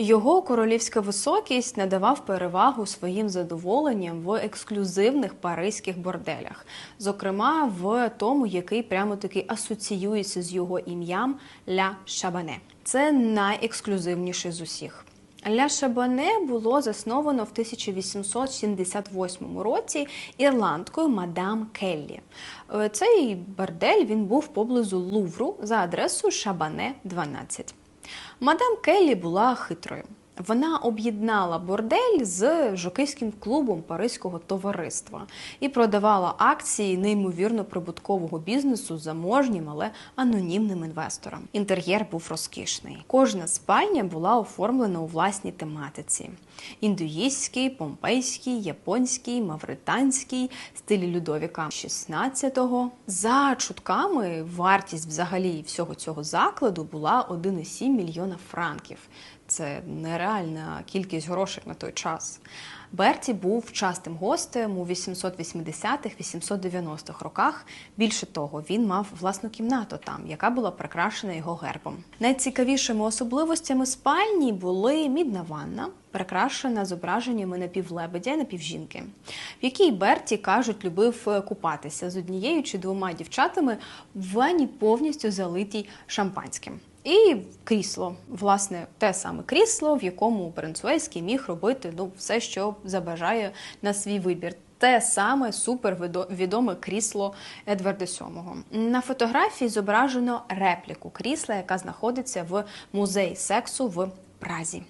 Його королівська високість надавав перевагу своїм задоволенням в ексклюзивних паризьких борделях, зокрема в тому, який прямо таки асоціюється з його ім'ям Ля Шабане. Це найексклюзивніший з усіх. Ля Шабане було засновано в 1878 році ірландкою мадам Келлі. Е, Цей бордель він був поблизу Лувру за адресою Шабане 12. Мадам Келлі була хитрою. Вона об'єднала бордель з жокейським клубом Паризького товариства і продавала акції неймовірно прибуткового бізнесу заможнім, але анонімним інвесторам. Інтер'єр був розкішний. Кожна спальня була оформлена у власній тематиці: індуїстський, помпейський, японський, мавританський, стилі Людовіка XVI. За чутками, вартість взагалі всього цього закладу була 1,7 мільйона франків. Це нереальна кількість грошей на той час. Берті був частим гостем у 880-890-х роках. Більше того, він мав власну кімнату там, яка була прикрашена його гербом. Найцікавішими особливостями спальні були мідна ванна, прикрашена зображеннями напівлебедя і напівжінки, в якій Берті кажуть, любив е, купатися з однією чи двома дівчатами в ванні повністю залитій шампанським. І крісло, власне, те саме крісло, в якому принц Уельський міг робити ну, все, що забажає на свій вибір. Те саме супервідоме крісло Едварда VII. На фотографії зображено репліку крісла, яка знаходиться в музеї сексу в Празі.